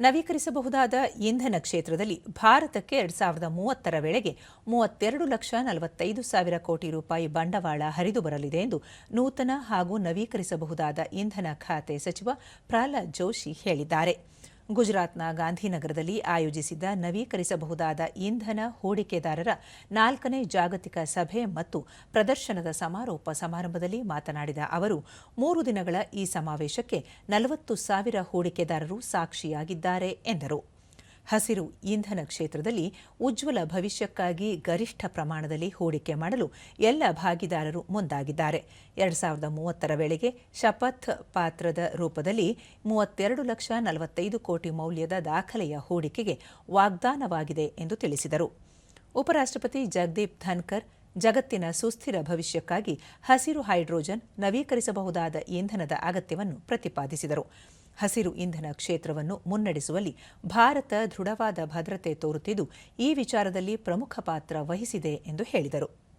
ನವೀಕರಿಸಬಹುದಾದ ಇಂಧನ ಕ್ಷೇತ್ರದಲ್ಲಿ ಭಾರತಕ್ಕೆ ಎರಡ್ ಸಾವಿರದ ಮೂವತ್ತರ ವೇಳೆಗೆ ಮೂವತ್ತೆರಡು ಲಕ್ಷ ನಲವತ್ತೈದು ಸಾವಿರ ಕೋಟಿ ರೂಪಾಯಿ ಬಂಡವಾಳ ಹರಿದು ಬರಲಿದೆ ಎಂದು ನೂತನ ಹಾಗೂ ನವೀಕರಿಸಬಹುದಾದ ಇಂಧನ ಖಾತೆ ಸಚಿವ ಪ್ರಹ್ಲಾದ್ ಜೋಶಿ ಹೇಳಿದ್ದಾರೆ. ಗುಜರಾತ್ನ ಗಾಂಧಿನಗರದಲ್ಲಿ ಆಯೋಜಿಸಿದ್ದ ನವೀಕರಿಸಬಹುದಾದ ಇಂಧನ ಹೂಡಿಕೆದಾರರ ನಾಲ್ಕನೇ ಜಾಗತಿಕ ಸಭೆ ಮತ್ತು ಪ್ರದರ್ಶನದ ಸಮಾರೋಪ ಸಮಾರಂಭದಲ್ಲಿ ಮಾತನಾಡಿದ ಅವರು, ಮೂರು ದಿನಗಳ ಈ ಸಮಾವೇಶಕ್ಕೆ ನಲವತ್ತು ಸಾವಿರ ಹೂಡಿಕೆದಾರರು ಸಾಕ್ಷಿಯಾಗಿದ್ದಾರೆ ಎಂದರು. ಹಸಿರು ಇಂಧನ ಕ್ಷೇತ್ರದಲ್ಲಿ ಉಜ್ವಲ ಭವಿಷ್ಯಕ್ಕಾಗಿ ಗರಿಷ್ಠ ಪ್ರಮಾಣದಲ್ಲಿ ಹೂಡಿಕೆ ಮಾಡಲು ಎಲ್ಲ ಭಾಗಿದಾರರು ಮುಂದಾಗಿದ್ದಾರೆ. ಎರಡು ಸಾವಿರದ ಮೂವತ್ತರ ವೇಳೆಗೆ ಶಪಥ್ ಪಾತ್ರದ ರೂಪದಲ್ಲಿ ಮೂವತ್ತೆರಡು ಲಕ್ಷ ನಲವತ್ತೈದು ಕೋಟಿ ಮೌಲ್ಯದ ದಾಖಲೆಯ ಹೂಡಿಕೆಗೆ ವಾಗ್ದಾನವಾಗಿದೆ ಎಂದು ತಿಳಿಸಿದರು. ಉಪರಾಷ್ಟ್ರಪತಿ ಜಗದೀಪ್ ಧನ್ಕರ್, ಜಗತ್ತಿನ ಸುಸ್ಥಿರ ಭವಿಷ್ಯಕ್ಕಾಗಿ ಹಸಿರು ಹೈಡ್ರೋಜನ್ ನವೀಕರಿಸಬಹುದಾದ ಇಂಧನದ ಅಗತ್ಯವನ್ನು ಪ್ರತಿಪಾದಿಸಿದರು. ಹಸಿರು ಇಂಧನ ಕ್ಷೇತ್ರವನ್ನು ಮುನ್ನಡೆಸುವಲ್ಲಿ ಭಾರತ ದೃಢವಾದ ಭದ್ರತೆ ತೋರುತ್ತಿದ್ದು, ಈ ವಿಚಾರದಲ್ಲಿ ಪ್ರಮುಖ ಪಾತ್ರ ವಹಿಸಿದೆ ಎಂದು ಹೇಳಿದರು.